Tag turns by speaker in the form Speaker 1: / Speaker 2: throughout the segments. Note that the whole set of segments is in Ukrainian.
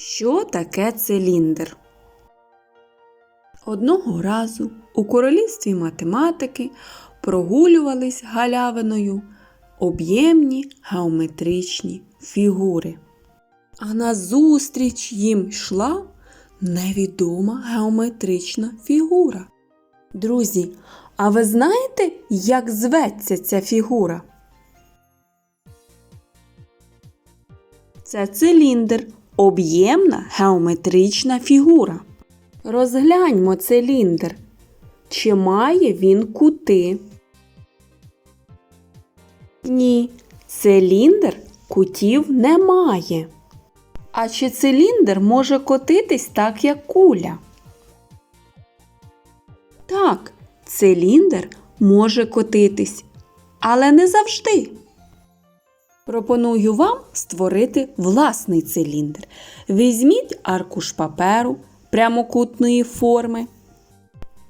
Speaker 1: Що таке циліндр? Одного разу у королівстві математики прогулювались галявиною об'ємні геометричні фігури. А назустріч їм йшла невідома геометрична фігура. Друзі, а ви знаєте, як зветься ця фігура? Це циліндр, об'ємна геометрична фігура. Розгляньмо циліндр. Чи має він кути? Ні, циліндр кутів не має. А чи циліндр може котитись так, як куля? Так, циліндр може котитись, але не завжди. Пропоную вам створити власний циліндр. Візьміть аркуш паперу прямокутної форми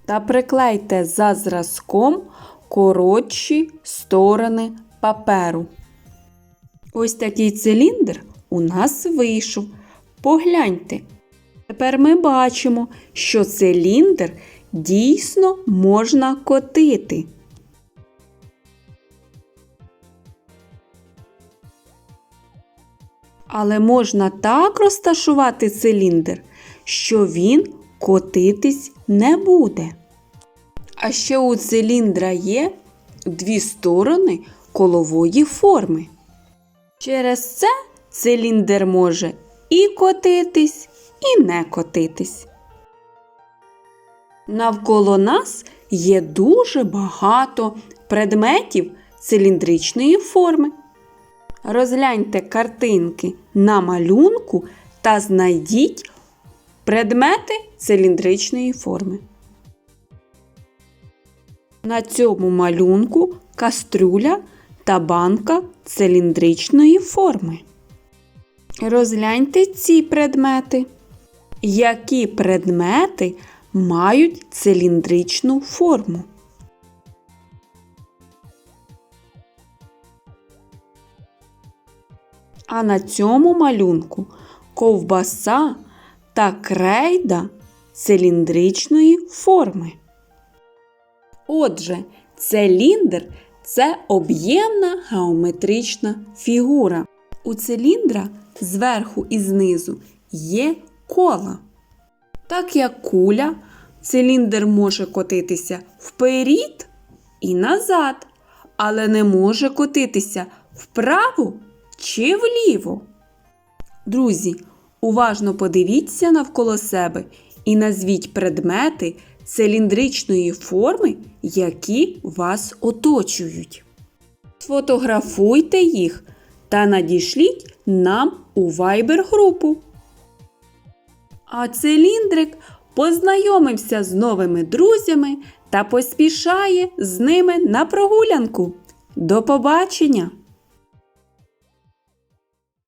Speaker 1: та приклейте за зразком коротші сторони паперу. Ось такий циліндр у нас вийшов. Погляньте. Тепер ми бачимо, що циліндр дійсно можна котити. Але можна так розташувати циліндр, що він котитись не буде. А ще у циліндра є дві сторони колової форми. Через це циліндр може і котитись, і не котитись. Навколо нас є дуже багато предметів циліндричної форми. Розгляньте картинки на малюнку та знайдіть предмети циліндричної форми. На цьому малюнку кастрюля та банка циліндричної форми. Розгляньте ці предмети. Які предмети мають циліндричну форму? А на цьому малюнку ковбаса та крейда циліндричної форми. Отже, циліндр це об'ємна геометрична фігура. У циліндра зверху і знизу є кола. Так як куля, циліндр може котитися вперед і назад, але не може котитися вправо чи вліво. Друзі, уважно подивіться навколо себе і назвіть предмети циліндричної форми, які вас оточують. Сфотографуйте їх та надішліть нам у Viber групу. А циліндрик познайомився з новими друзями та поспішає з ними на прогулянку. До побачення!